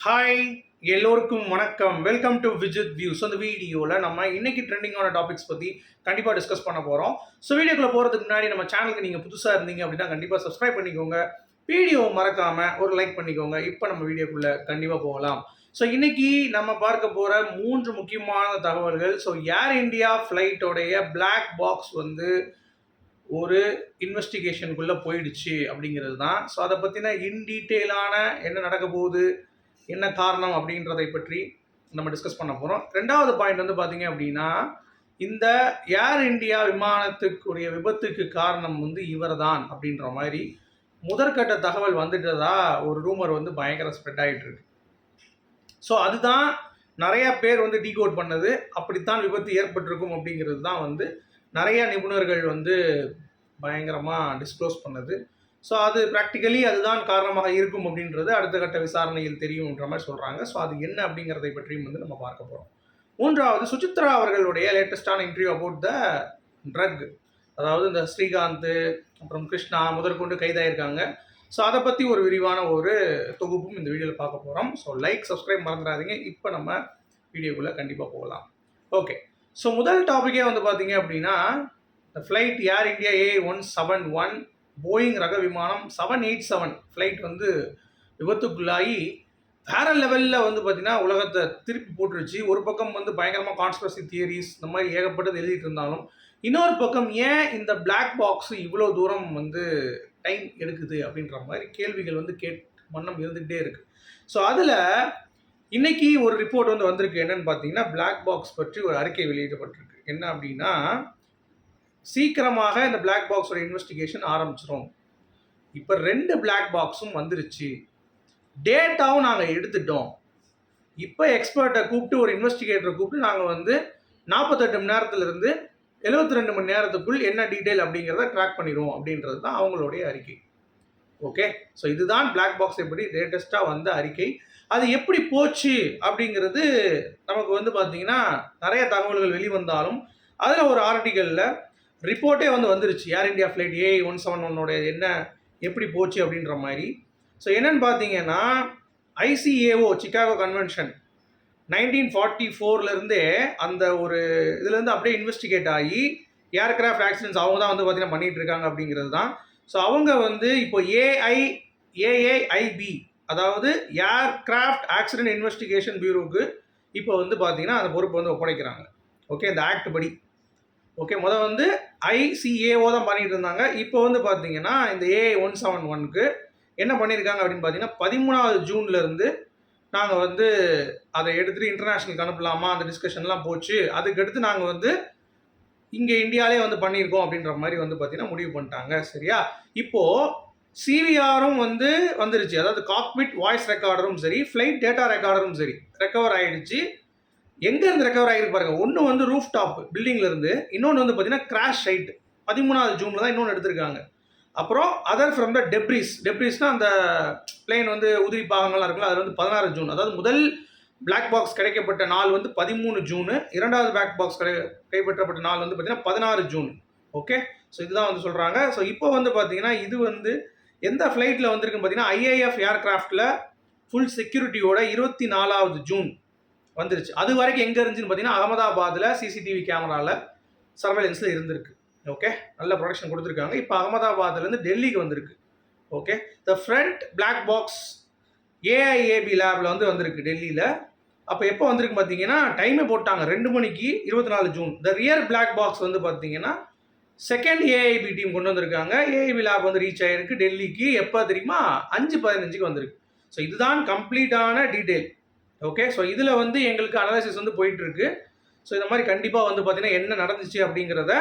Hi எல்லோருக்கும் வணக்கம். Welcome to Vijith views அந்த வீடியோவில் நம்ம இன்னைக்கு ட்ரெண்டிங்கான டாபிக்ஸ் பற்றி கண்டிப்பாக டிஸ்கஸ் பண்ண போகிறோம் ஸோ வீடியோக்குள்ளே போகிறதுக்கு முன்னாடி நம்ம சேனலுக்கு நீங்கள் புதுசாக இருந்தீங்க அப்படின்னா கண்டிப்பாக சப்ஸ்கிரைப் பண்ணிக்கோங்க. வீடியோ மறக்காமல் ஒரு லைக் பண்ணிக்கோங்க. இப்போ நம்ம வீடியோக்குள்ளே கண்டிப்பாக போகலாம். ஸோ இன்னைக்கு நம்ம பார்க்க போகிற மூன்று முக்கியமான தகவல்கள். ஸோ ஏர் இந்தியா ஃப்ளைட்டோடைய பிளாக் பாக்ஸ் வந்து ஒரு இன்வெஸ்டிகேஷனுக்குள்ளே போயிடுச்சு அப்படிங்கிறது தான். ஸோ அதை பற்றின இன் டீட்டெயிலான என்ன நடக்க போகுது? என்ன காரணம் அப்படின்றதை பற்றி நம்ம டிஸ்கஸ் பண்ண போகிறோம் ரெண்டாவது பாயிண்ட் வந்து பார்த்தீங்க அப்படின்னா இந்த ஏர் இந்தியா விமானத்துக்குரிய விபத்துக்கு காரணம் வந்து இவர் தான் அப்படின்ற மாதிரி முதற்கட்ட தகவல் வந்துட்டதா ஒரு ரூமர் வந்து பயங்கர ஸ்ப்ரெட் ஆகிட்டு இருக்கு. ஸோ அதுதான் நிறைய பேர் வந்து டீகோட் பண்ணது. அப்படித்தான் விபத்து ஏற்பட்டிருக்கும் அப்படிங்கிறது தான் வந்து நிறைய நிபுணர்கள் வந்து பயங்கரமாக டிஸ்க்ளோஸ் பண்ணது. ஸோ அது ப்ராக்டிக்கலி அதுதான் காரணமாக இருக்கும் அப்படின்றது அடுத்த கட்ட விசாரணையில் தெரியும்ன்ற மாதிரி சொல்கிறாங்க ஸோ அது என்ன அப்படிங்கிறதை பற்றியும் வந்து நம்ம பார்க்க போகிறோம் மூன்றாவது சுசித்ரா அவர்களுடைய லேட்டஸ்டான இன்டர்வியூ அபவுட் த ட்ரக் அதாவது இந்த ஸ்ரீகாந்த் அப்புறம் கிருஷ்ணா முதற்கொண்டு கைதாயிருக்காங்க. ஸோ அதை பற்றி ஒரு விரிவான ஒரு தொகுப்பும் இந்த வீடியோவில் பார்க்க போகிறோம் ஸோ லைக் சப்ஸ்கிரைப் மறந்துடாதீங்க. இப்போ நம்ம வீடியோக்குள்ளே கண்டிப்பாக போகலாம். ஓகே ஸோ முதல் டாப்பிக்கே வந்து பார்த்தீங்க அப்படின்னா இந்த flight Air India A one seven one Boeing ரக விமானம் செவன் எயிட் செவன் ஃப்ளைட் வந்து விபத்துக்குள்ளாகி வேற லெவலில் வந்து பார்த்தீங்கன்னா உலகத்தை திருப்பி போட்டுருச்சு. ஒரு பக்கம் வந்து பயங்கரமாக கான்ஸ்பிரசி தியரிஸ் இந்த மாதிரி ஏகப்பட்டது எழுதிட்டு இருந்தாலும் இன்னொரு பக்கம் ஏன் இந்த பிளாக் பாக்ஸ் இவ்வளோ தூரம் வந்து டைம் எடுக்குது அப்படின்ற மாதிரி கேள்விகள் வந்து கேட் வண்ணம் இருந்துகிட்டே இருக்கு. ஸோ அதில் இன்னைக்கு ஒரு ரிப்போர்ட் வந்து வந்திருக்கு. என்னன்னு பார்த்தீங்கன்னா பிளாக் பாக்ஸ் பற்றி ஒரு அறிக்கை வெளியிடப்பட்டிருக்கு. என்ன அப்படின்னா சீக்கிரமாக இந்த பிளாக் பாக்ஸோட இன்வெஸ்டிகேஷன் ஆரம்பிச்சிரும். இப்போ ரெண்டு பிளாக் பாக்ஸும் வந்துருச்சு. டேட்டாவும் நாங்கள் எடுத்துட்டோம். இப்போ எக்ஸ்பர்ட்டை கூப்பிட்டு ஒரு இன்வெஸ்டிகேட்டரை கூப்பிட்டு நாங்கள் வந்து நாற்பத்தெட்டு மணி நேரத்துலேருந்து எழுபத்தி ரெண்டு மணி நேரத்துக்குள் என்ன டீட்டெயில் அப்படிங்கிறத ட்ராக் பண்ணிடுவோம் அப்படின்றது தான் அவங்களுடைய அறிக்கை. ஓகே ஸோ இதுதான் பிளாக் பாக்ஸ் எப்படி லேட்டஸ்ட்டாக வந்த அறிக்கை. அது எப்படி போச்சு அப்படிங்கிறது நமக்கு வந்து பார்த்திங்கன்னா நிறைய தகவல்கள் வெளிவந்தாலும் அதில் ஒரு ஆர்டிக்கலில் ரிப்போர்ட்டே வந்து வந்துருச்சு. Air India flight A one seven ஒன்னோட என்ன எப்படி போச்சு அப்படின்ற மாதிரி. ஸோ என்னென்னு பார்த்தீங்கன்னா ICAO Chicago convention nineteen forty ஃபோர்லேருந்தே அந்த ஒரு இதுலேருந்து அப்படியே இன்வெஸ்டிகேட் ஆகி ஏர்கிராஃப்ட் ஆக்சிடென்ட்ஸ் அவங்க தான் வந்து பார்த்தீங்கன்னா பண்ணிகிட்டு இருக்காங்க அப்படிங்கிறது தான். ஸோ அவங்க வந்து இப்போ ஏஐ ஏஏஐபி அதாவது ஏர்கிராஃப்ட் ஆக்சிடென்ட் இன்வெஸ்டிகேஷன் பியூரோவுக்கு இப்போ வந்து பார்த்தீங்கன்னா அந்த பொறுப்பு வந்து ஒப்படைக்கிறாங்க. ஓகே இந்த ஆக்ட் படி. ஓகே முதல் வந்து ஐசிஏஓ தான் பண்ணிகிட்டு இருந்தாங்க. இப்போ வந்து பார்த்தீங்கன்னா இந்த ஏஐ ஒன் செவன் ஒன்க்கு என்ன பண்ணியிருக்காங்க அப்படின்னு பார்த்தீங்கன்னா பதிமூணாவது ஜூன்லேருந்து நாங்கள் வந்து அதை எடுத்துகிட்டு இன்டர்நேஷ்னலுக்கு அனுப்பலாமா? அந்த டிஸ்கஷன்லாம் போச்சு. அதுக்கடுத்து நாங்கள் வந்து இங்கே இந்தியாலே வந்து பண்ணியிருக்கோம் அப்படின்ற மாதிரி வந்து பார்த்தீங்கன்னா முடிவு பண்ணிட்டாங்க. சரியா? இப்போது சிவிஆரும் வந்து வந்துருச்சு. அதாவது காக்பிட் வாய்ஸ் ரெக்கார்டரும் சரி ஃப்ளைட் டேட்டா ரெக்கார்டரும் சரி ரெக்கவர் ஆகிடுச்சு எங்கேருந்து ரெக்கவர் ஆகிருக்கு பாருங்க. ஒன்று வந்து ரூஃப் டாப் பில்டிங்ல இருந்து இன்னொன்று வந்து பார்த்தீங்கன்னா கிராஷ் ஹைட் பதிமூணாவது ஜூனில் தான் இன்னொன்று எடுத்திருக்காங்க. அப்புறம் அதர் ஃப்ரம் த டெப்ரிஸ் டெப்ரிஸ்னால் அந்த பிளேன் வந்து உதிரி பாகங்கள்லாம் இருக்குல்ல அது வந்து பதினாறு ஜூன் அதாவது முதல் பிளாக் பாக்ஸ் கிடைக்கப்பட்ட நாள் வந்து பதிமூணு ஜூனு இரண்டாவது பிளாக் பாக்ஸ் கிடை கைப்பற்றப்பட்ட நாள் வந்து பார்த்தீங்கன்னா பதினாறு ஜூன் ஓகே ஸோ இதுதான் வந்து சொல்கிறாங்க ஸோ இப்போ வந்து பார்த்தீங்கன்னா இது வந்து எந்த ஃப்ளைட்டில் வந்திருக்குன்னு பார்த்தீங்கன்னா ஐஏஎஃப் ஏர்கிராஃப்டில் ஃபுல் செக்யூரிட்டியோட இருபத்தி நாலாவது ஜூன் வந்துருச்சு. அது வரைக்கும் எங்கே இருந்துச்சுன்னு பார்த்தீங்கன்னா அகமதாபாத்தில் சிசிடிவி கேமராவில் சர்வேலன்ஸில் இருந்திருக்கு. ஓகே நல்ல ப்ரொடக்ஷன் கொடுத்துருக்காங்க. இப்போ அகமதாபாத்லேருந்து டெல்லிக்கு வந்திருக்கு. Okay the front black box AIAB லேபில் வந்து வந்திருக்கு டெல்லியில். அப்போ எப்போ வந்திருக்கு பார்த்தீங்கன்னா டைமே போட்டாங்க. ரெண்டு மணிக்கு இருபத்தி நாலு June. The rear black box வந்து பார்த்தீங்கன்னா செகண்ட் ஏஐபி டீம் கொண்டு வந்திருக்காங்க. ஏஐபி லேப் வந்து ரீச் ஆகிருக்கு டெல்லிக்கு. எப்போ தெரியுமா? அஞ்சு பதினஞ்சுக்கு வந்திருக்கு. ஸோ இதுதான் கம்ப்ளீட்டான டீட்டெயில் ஓகே ஸோ இதில் வந்து எங்களுக்கு அனாலிசிஸ் வந்து போயிட்டு இருக்கு ஸோ இந்த மாதிரி கண்டிப்பாக வந்து பார்த்தீங்கன்னா என்ன நடந்துச்சு அப்படிங்கிறத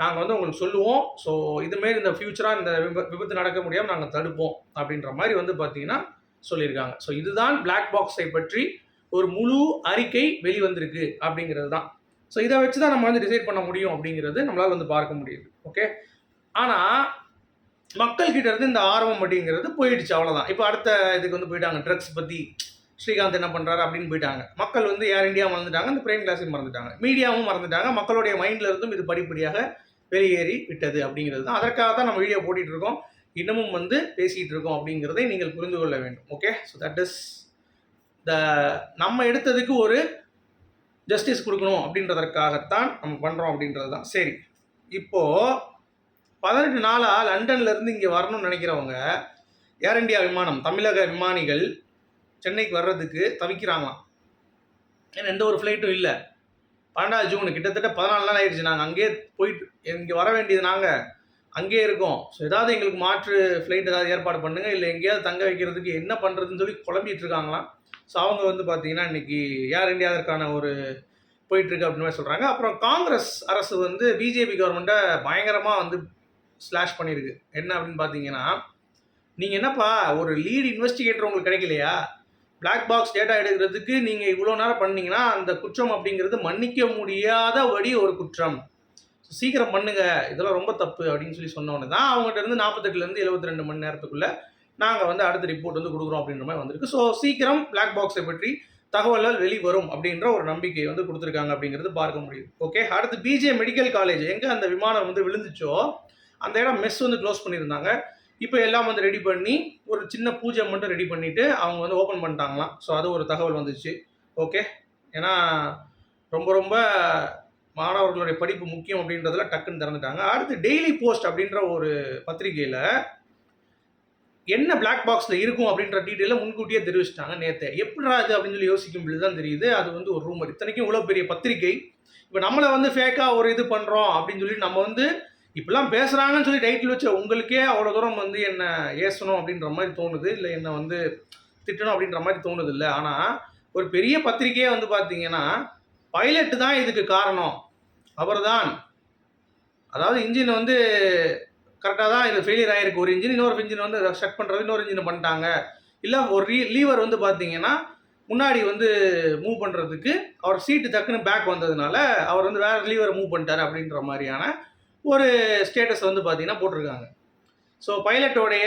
நாங்கள் வந்து உங்களுக்கு சொல்லுவோம். ஸோ இதுமாரி இந்த ஃபியூச்சராக இந்த விப விபத்து நடக்க முடியாமல் நாங்கள் தடுப்போம் அப்படின்ற மாதிரி வந்து பார்த்தீங்கன்னா சொல்லியிருக்காங்க. ஸோ இதுதான் பிளாக் பாக்ஸை பற்றி ஒரு முழு அறிக்கை வெளிவந்திருக்கு அப்படிங்கிறது தான். ஸோ இதை வச்சு தான் நம்ம வந்து டிசைட் பண்ண முடியும் அப்படிங்கிறது நம்மளால் வந்து பார்க்க முடியுது. ஓகே ஆனால் மக்கள்கிட்ட இருந்து இந்த ஆர்வம் அப்படிங்கிறது போயிடுச்சு அவ்வளோதான் இப்போ அடுத்த இதுக்கு வந்து போயிட்டாங்க ட்ரக்ஸ் பற்றி ஸ்ரீகாந்த் என்ன பண்ணுறாரு அப்படின்னு போயிட்டாங்க. மக்கள் வந்து ஏர் இந்தியா மறந்துட்டாங்க இந்த பிரைம் கிளாஸையும் மறந்துட்டாங்க. மீடியாவும் மறந்துட்டாங்க. மக்களுடைய மைண்டில் இருந்தும் இது படிப்படியாக வெளியேறி விட்டது அப்படிங்கிறது தான். அதற்காக தான் நம்ம வீடியோ போட்டிகிட்டு இருக்கோம். இன்னமும் வந்து பேசிகிட்டு இருக்கோம் அப்படிங்கிறதை நீங்கள் புரிந்து கொள்ள வேண்டும். Okay so that is the நம்ம எடுத்ததுக்கு ஒரு ஜஸ்டிஸ் கொடுக்கணும் அப்படின்றதற்காகத்தான் நம்ம பண்ணுறோம் அப்படின்றது தான். சரி. இப்போது பதினெட்டு நாளாக லண்டன்லேருந்து இங்கே வரணும்னு நினைக்கிறவங்க ஏர் இந்தியா விமானம் தமிழக விமானிகள் சென்னைக்கு வர்றதுக்கு தவிக்கிறாங்களாம். ஏன்னா எந்த ஒரு ஃப்ளைட்டும் இல்லை. பன்னெண்டாவது ஜூன் கிட்டத்தட்ட பதினாலு நாள் ஆயிடுச்சு. நாங்கள் அங்கேயே போயிட்டு இங்கே வர வேண்டியது நாங்கள் அங்கேயே இருக்கோம். ஸோ ஏதாவது எங்களுக்கு மாற்று ஃப்ளைட் ஏதாவது ஏற்பாடு பண்ணுங்கள் இல்லை எங்கேயாவது தங்க வைக்கிறதுக்கு என்ன பண்ணுறதுன்னு சொல்லி குழம்பிட்டு இருக்காங்களாம். ஸோ அவங்க வந்து பார்த்தீங்கன்னா இன்னைக்கு ஏர் இந்தியாவிற்கான ஒரு போயிட்டுருக்கு அப்படின்னு மாதிரி சொல்கிறாங்க அப்புறம் காங்கிரஸ் அரசு வந்து பிஜேபி கவர்மெண்ட்டை பயங்கரமாக வந்து ஸ்லாஷ் பண்ணியிருக்கு. என்ன அப்படின்னு பார்த்தீங்கன்னா நீங்கள் என்னப்பா ஒரு லீடு இன்வெஸ்டிகேட்டர் உங்களுக்கு கிடைக்கலையா? பிளாக் பாக்ஸ் டேட்டா எடுக்கிறதுக்கு நீங்கள் இவ்வளோ நேரம் பண்ணீங்கன்னா அந்த குற்றம் அப்படிங்கிறது மன்னிக்க முடியாத வழி ஒரு குற்றம். சீக்கிரம் பண்ணுங்க. இதெல்லாம் ரொம்ப தப்பு அப்படின்னு சொல்லி சொன்னோன்னே தான் அவங்ககிட்ட இருந்து நாற்பத்தெட்டுலேருந்து எழுபத்தி ரெண்டு மணி நேரத்துக்குள்ளே நாங்கள் வந்து அடுத்த ரிப்போர்ட் வந்து கொடுக்குறோம் அப்படின்ற மாதிரி வந்திருக்கு. ஸோ சீக்கிரம் பிளாக் பாக்ஸை பற்றி தகவல்கள் வெளிவரும் அப்படின்ற ஒரு நம்பிக்கை வந்து கொடுத்துருக்காங்க அப்படிங்கிறது பார்க்க முடியுது ஓகே அடுத்து பிஜே மெடிக்கல் காலேஜ் எங்கே அந்த விமானம் வந்து விழுந்துச்சோ அந்த இடம் மெஸ் வந்து க்ளோஸ் பண்ணியிருந்தாங்க. இப்போ எல்லாம் வந்து ரெடி பண்ணி ஒரு சின்ன பூஜை மட்டும் ரெடி பண்ணிவிட்டு அவங்க வந்து ஓப்பன் பண்ணிட்டாங்களாம். ஸோ அது ஒரு தகவல் வந்துச்சு. ஓகே ஏன்னா ரொம்ப ரொம்ப மாணவர்களுடைய படிப்பு முக்கியம் அப்படின்றதுல டக்குன்னு திறந்துட்டாங்க. அடுத்து டெய்லி போஸ்ட் அப்படின்ற ஒரு பத்திரிகையில் என்ன பிளாக் பாக்ஸில் இருக்கும் அப்படின்ற டீட்டெயிலை முன்கூட்டியே தெரிவிச்சிட்டாங்க நேற்று எப்படிடா அது அப்படின்னு சொல்லி யோசிக்கும் பொழுது தான் தெரியுது. அது வந்து ஒரு ரூமர் இத்தனைக்கும் இவ்வளோ பெரிய பத்திரிகை. இப்போ நம்மளை வந்து ஃபேக்காக ஒரு இது பண்ணுறோம் அப்படின்னு சொல்லி நம்ம வந்து இப்படிலாம் பேசுகிறாங்கன்னு சொல்லி டைட்டில் வச்ச உங்களுக்கே அவ்வளோ தூரம் வந்து என்ன ஏசணும் அப்படின்ற மாதிரி தோணுது இல்லை என்னை வந்து திட்டணும் அப்படின்ற மாதிரி தோணுது இல்லை. ஆனால் ஒரு பெரிய பத்திரிகையே வந்து பார்த்தீங்கன்னா பைலட் தான் இதுக்கு காரணம். அவர் தான் அதாவது இன்ஜின் வந்து கரெக்டாக தான் இது ஃபெயிலியர் ஆகிருக்கு ஒரு இன்ஜின் இன்னொரு இன்ஜின் வந்து செட் பண்ணுறது இன்னொரு இன்ஜின் பண்ணிட்டாங்க. இல்லை ஒரு ரீ லீவர் வந்து பார்த்தீங்கன்னா முன்னாடி வந்து மூவ் பண்ணுறதுக்கு அவர் சீட்டு டக்குன்னு பேக் வந்ததுனால அவர் வந்து வேறு லீவரை மூவ் பண்ணிட்டாரு அப்படின்ற மாதிரியான ஒரு ஸ்டேட்டஸ் வந்து பார்த்தீங்கன்னா போட்டிருக்காங்க. ஸோ பைலட்டோடைய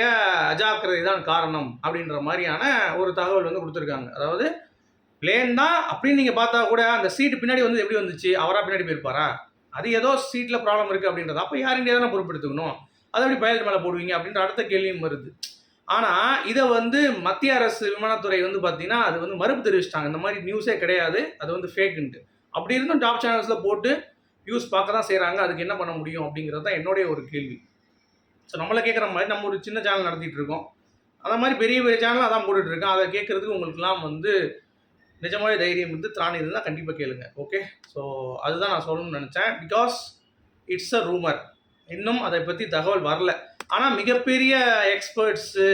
அஜாக்கிரதை தான் காரணம் அப்படின்ற மாதிரியான ஒரு தகவல் வந்து கொடுத்துருக்காங்க. அதாவது பிளேன் தான் அப்படின்னு நீங்கள் பார்த்தா கூட அந்த சீட்டு பின்னாடி வந்து எப்படி வந்துச்சு? அவராக பின்னாடி போயிருப்பாரா? அது ஏதோ சீட்டில் ப்ராப்ளம் இருக்குது அப்படின்றது அப்போ யார் இந்தியா தானே பொறுப்பெடுத்துக்கணும்? அதை எப்படி பைலட் மேலே போடுவீங்க அப்படின்ற அடுத்த கேள்வியும் வருது. ஆனால் இதை வந்து மத்திய அரசு விமானத்துறை வந்து பார்த்தீங்கன்னா அது வந்து மறுப்பு தெரிவிச்சிட்டாங்க. இந்த மாதிரி நியூஸே கிடையாது. அது வந்து ஃபேக்குன்ட்டு அப்படி இருந்தும் டாப் சேனல்ஸில் போட்டு வியூஸ் பார்க்க தான் செய்கிறாங்க அதுக்கு என்ன பண்ண முடியும் அப்படிங்கிறது தான் என்னுடைய ஒரு கேள்வி. ஸோ நம்மளை கேட்குற மாதிரி நம்ம ஒரு சின்ன சேனல் நடத்திட்டு இருக்கோம். அந்த மாதிரி பெரிய பெரிய சேனல் அதான் போட்டுட்டு இருக்கேன். அதை கேட்குறதுக்கு உங்களுக்குலாம் வந்து நிஜமாவே தைரியம் இருந்து திராணி இருந்தால் கண்டிப்பாக கேளுங்க. ஓகே ஸோ அதுதான் நான் சொல்லணும்னு நினச்சேன். பிகாஸ் இட்ஸ் அ ரூமர் இன்னும் அதை பற்றி தகவல் வரல. ஆனால் மிகப்பெரிய எக்ஸ்பர்ட்ஸு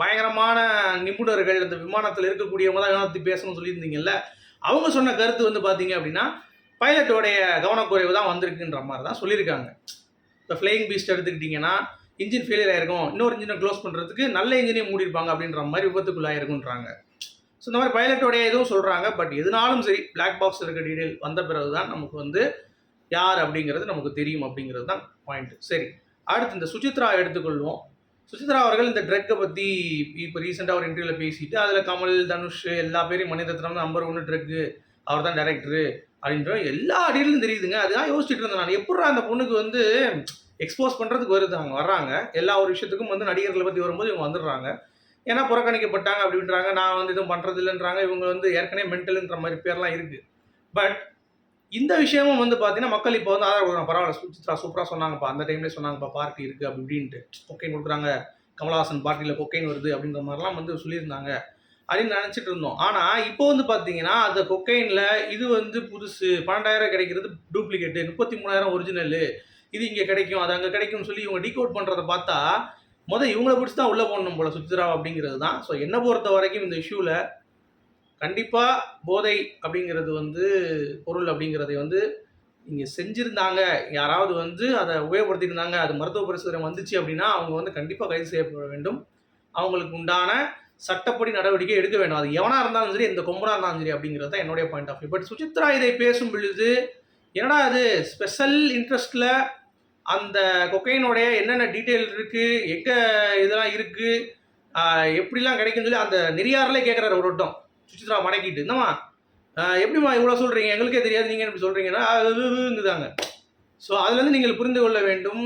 பயங்கரமான நிபுணர்கள் இந்த விமானத்தில் இருக்கக்கூடியவங்க தான் விமானத்தை பேசணும்னு சொல்லியிருந்தீங்கல்ல அவங்க சொன்ன கருத்து வந்து பார்த்தீங்க அப்படின்னா பைலட்டோடைய கவனக்குறைவு தான் வந்திருக்குன்ற மாதிரி தான் சொல்லியிருக்காங்க. இப்போ ஃப்ளையிங் பீஸ்ட் எடுத்துக்கிட்டிங்கன்னா இன்ஜின் ஃபெயிலியர் ஆயிருக்கும். இன்னொரு இன்ஜினை க்ளோஸ் பண்ணுறதுக்கு நல்ல இன்ஜினே மூடிருப்பாங்க அப்படின்ற மாதிரி விபத்துக்குள்ளாயிருக்குன்றாங்க. ஸோ இந்த மாதிரி பைலட்டோடைய இதுவும் சொல்கிறாங்க பட் எதுனாலும் சரி பிளாக் பாக்ஸ் இருக்க டீடைல் வந்த பிறகு தான் நமக்கு வந்து யார் அப்படிங்கிறது நமக்கு தெரியும் அப்படிங்கிறது தான் பாயிண்ட் சரி அடுத்து இந்த சுசித்ரா எடுத்துக்கொள்வோம். சுசித்ரா அவர்கள் இந்த ட்ரக்கை பற்றி இப்போ ரீசெண்டாக ஒரு இன்டர்வியூவில் பேசிட்டு அதில் கமல் தனுஷ் எல்லா பேரும் மணிரத்னம் நம்பர் ஒன்று ட்ரக்கு அவர் தான் டேரக்டரு அப்படின்ற எல்லா அடியிலும் தெரியுதுங்க. அதுதான் யோசிச்சுட்டு இருந்தேன் நான். எப்படா அந்த பொண்ணுக்கு வந்து எக்ஸ்போஸ் பண்ணுறதுக்கு வருது? அவங்க வர்றாங்க. எல்லா ஒரு விஷயத்துக்கும் வந்து நடிகர்களை பற்றி வரும்போது இவங்க வந்துடுறாங்க. ஏன்னா புறக்கணிக்கப்பட்டாங்க அப்படின்றாங்க. நான் வந்து எதுவும் பண்ணுறது இல்லைன்றாங்க. இவங்க வந்து ஏற்கனவே மென்டலுன்ற மாதிரி பேர்லாம் இருக்குது பட் இந்த விஷயமும் வந்து பார்த்தீங்கன்னா மக்கள் இப்போ வந்து ஆதரவு கொடுக்குறாங்க பரவாயில்ல. சுச்சித்ரா சூப்பராக சொன்னாங்கப்பா. அந்த டைம்லேயே சொன்னாங்கப்பா. பார்ட்டி இருக்குது அப்படி இப்படின்ட்டு. கொக்கைன் கொடுக்குறாங்க. கமலஹாசன் பார்ட்டியில் கொக்கைன் வருது அப்படின்ற மாதிரிலாம் வந்து சொல்லியிருந்தாங்க. அப்படின்னு நினச்சிட்டு இருந்தோம். ஆனால் இப்போ வந்து பார்த்தீங்கன்னா அந்த கொக்கைனில் இது வந்து புதுசு. பன்னெண்டாயிரம் கிடைக்கிறது டூப்ளிகேட்டு முப்பத்தி மூணாயிரம் ஒரிஜினலு இது இங்கே கிடைக்கும் அது அங்கே கிடைக்கும்னு சொல்லி இவங்க டீகோட் பண்ணுறதை பார்த்தா முதல் இவங்களை பிடிச்சி தான் உள்ளே போடணும் போல சுச்சித்ரா அப்படிங்கிறது தான். ஸோ என்னை பொறுத்த வரைக்கும் இந்த இஷ்யூவில் கண்டிப்பாக போதை அப்படிங்கிறது வந்து பொருள் அப்படிங்கிறதை வந்து இங்கே செஞ்சுருந்தாங்க. யாராவது வந்து அதை உபயோகப்படுத்தியிருந்தாங்க. அது மருத்துவ பரிசோதனை வந்துச்சு அப்படின்னா அவங்க வந்து கண்டிப்பாக கைது செய்யப்பட வேண்டும். அவங்களுக்கு உண்டான சட்டப்படி நடவடிக்கை எடுக்க வேண்டும். அது எவனாக இருந்தாலும் சரி எந்த கொம்பனாக இருந்தாலும் சரி அப்படிங்கிறது தான் என்னுடைய point of view but Suchitra இதை பேசும் பொழுது என்னடா அது ஸ்பெஷல் இன்ட்ரெஸ்ட்டில் அந்த கொக்கைனுடைய என்னென்ன டீட்டெயில் இருக்குது எங்கே இதெல்லாம் இருக்குது எப்படிலாம் கிடைக்குன்னு சொல்லி அந்த நெறியாரிலே கேட்குறாரு ஒரு வட்டம். சுசித்ரா மடக்கிட்டு என்னம்மா? எப்படிம்மா இவ்வளோ சொல்கிறீங்க எங்களுக்கே தெரியாது நீங்கள் எப்படி சொல்கிறீங்கன்னா அதுங்குதாங்க ஸோ அதுலேருந்து நீங்கள் புரிந்து கொள்ள வேண்டும்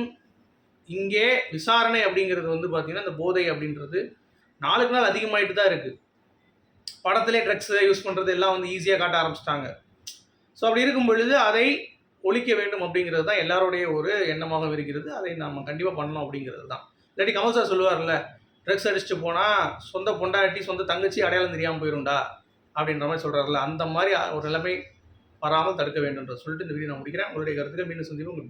இங்கே விசாரணை அப்படிங்கிறது வந்து பார்த்தீங்கன்னா இந்த போதை அப்படின்றது நாளுக்கு நாள் அதிகமாகிட்டு தான் இருக்குது படத்திலே ட்ரக்ஸ் யூஸ் பண்ணுறது எல்லாம் வந்து ஈஸியாக காட்ட ஆரம்பிச்சிட்டாங்க. ஸோ அப்படி இருக்கும் பொழுது அதை ஒழிக்க வேண்டும் அப்படிங்கிறது தான் எல்லாருடைய ஒரு எண்ணமாக இருக்கிறது. அதை நம்ம கண்டிப்பாக பண்ணணும் அப்படிங்கிறது தான். இல்லாட்டி கமல் சார் சொல்லுவார்ல ட்ரக்ஸ் அடிச்சுட்டு போனால் சொந்த பொண்டாட்டி சொந்த தங்கச்சி அடையாளம் தெரியாமல் போயிரும்டா அப்படின்ற மாதிரி சொல்கிறாருல அந்த மாதிரி ஒரு நிலைமை வராமல் தடுக்க வேண்டும்ன்ற சொல்லிட்டு இந்த வீடியோ நான் முடிக்கிறேன். உங்களுடைய கருத்துக்கு மீண்டும் சந்திப்போம்.